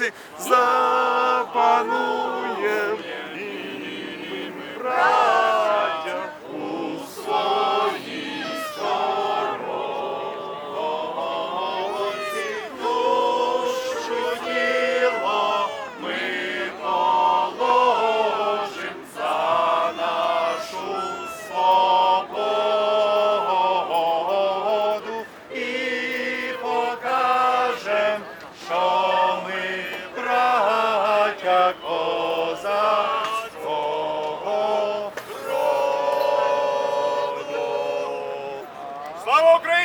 se